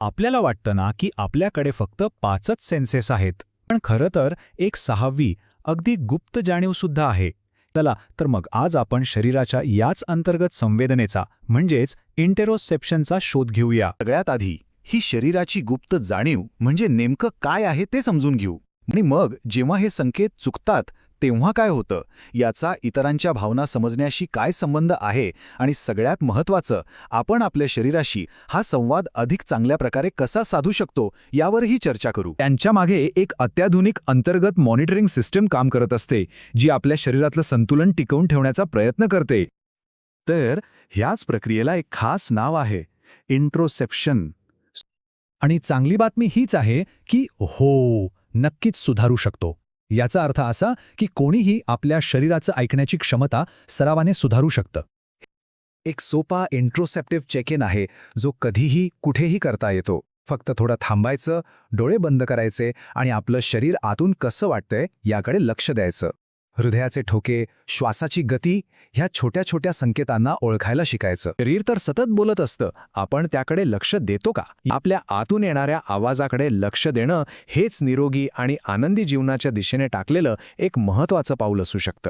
आपल्याला वाटतं ना की आपल्याकडे फक्त पाचच सेन्सेस आहेत. पण खरं तर एक सहावी अगदी गुप्त जाणीवसुद्धा आहे. चला तर मग आज आपण शरीराच्या याच अंतर्गत संवेदनेचा म्हणजेच इंटेरोसेप्शनचा शोध घेऊया. सगळ्यात आधी ही शरीराची गुप्त जाणीव म्हणजे नेमकं काय आहे ते समजून घेऊ. आणि मग जेव्हा हे संकेत चुकतात तेव्हा काय होतं? याचा इतरांच्या भावना समजण्याशी काय संबंध आहे? आणि सगळ्यात महत्त्वाचं आपण आपल्या शरीराशी हा संवाद अधिक चांगल्या प्रकारे कसा साधू शकतो? यावरही चर्चा करू. त्यांच्या मागे एक अत्याधुनिक अंतर्गत मॉनिटरिंग सिस्टम काम करत असते जी आपल्या शरीरातलं संतुलन टिकवून ठेवण्याचा प्रयत्न करते. तर ह्याच प्रक्रियेला एक खास नाव आहे इंट्रोसेप्शन. आणि चांगली बातमी हीच आहे की हो नक्कीच सुधारू शकतो. याचा अर्थ असा की कोणीही आपल्या शरीराचं ऐकण्याची क्षमता सरावाने सुधारू शकतं. एक सोपा इंट्रोसेप्टिव्ह चेक इन आहे जो कधीही कुठेही करता येतो. फक्त थोडं थांबायचं डोळे बंद करायचे आणि आपलं शरीर आतून कसं वाटतंय याकडे लक्ष द्यायचं. हृदयाचे ठोके श्वासाची गती ह्या छोट्या छोट्या संकेतांना ओळखायला शिकायचं. शरीर तर सतत बोलत असतं. आपण त्याकडे लक्ष देतो का? आपल्या आतून येणाऱ्या आवाजाकडे लक्ष देणं हेच निरोगी आणि आनंदी जीवनाच्या दिशेने टाकलेलं एक महत्त्वाचं पाऊल असू शकतं.